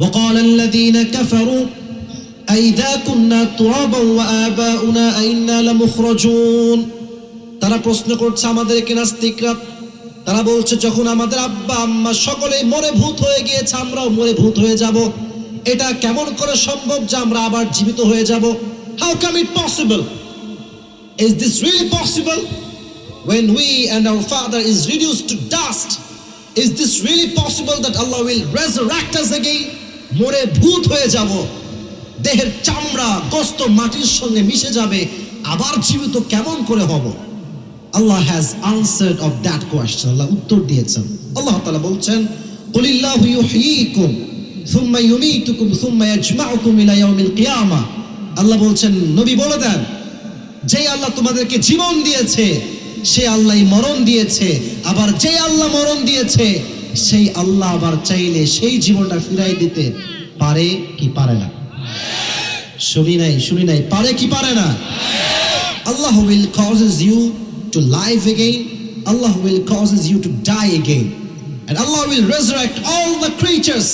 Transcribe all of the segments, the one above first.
وقال الذين كفروا أئذا كنا ترابا وآباؤنا أئنا لمخرجون তারা প্রশ্ন করছে আমাদেরকে নাস্তিকরা তারা বলছে যখন আমাদের আব্বা আম্মা সকলেই মরে ভূত হয়ে গিয়েছে আমরাও মরে ভূত হয়ে যাব এটা কেমন করে সম্ভব যে আমরা আবার জীবিত হয়ে যাব how come it possible is this really possible when we and our father is reduced to dust is this really possible that Allah will resurrect us again মরে ভূত হয়ে যাব। দেহের চামড়া, গোস্ত মাটির সঙ্গে মিশে যাবে। আবার জীবিত কেমন করে হব? Allah has answered of that question Allah উত্তর দিয়েছেন। আল্লাহ তাআলা বলছেন, কুলিল্লাহু ইউহয়িকুম সুম্মা ইউমীতুকুম, সুম্মা ইয়াজমাউকুম ইলা ইয়াউমিল কিয়ামা। আল্লাহ বলছেন, নবী বলে দেন যে আল্লাহ তোমাদেরকে জীবন দিয়েছে, সে আল্লাহ মরণ দিয়েছে। আবার যে আল্লাহ মরণ দিয়েছে সেই আল্লাহ আবার চাইলে সেই জীবনটা ফিরাই দিতে পারে কি পারে না শুনি নাই শুনি নাই পারে কি পারে না আল্লাহ will causes you to live again Allah will causes you to die again and Allah will resurrect all the creatures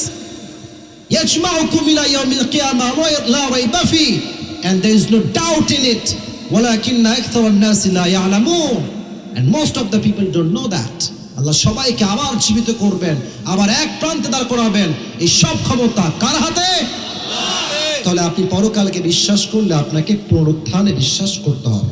يجمعكم إلى يوم القيامة لا ريب فيه and there is no doubt in it ولكن أكثر الناس لا يعلمون and most of the people don't know that Allah সবাইকে আবার জীবিত করবেন আবার এক প্রান্তে দাঁড় করাবেন। এই সব ক্ষমতা কার হাতে? তাহলে আপনি পরকালকে বিশ্বাস করলে আপনাকে পুনরুত্থানে বিশ্বাস করতে হবে।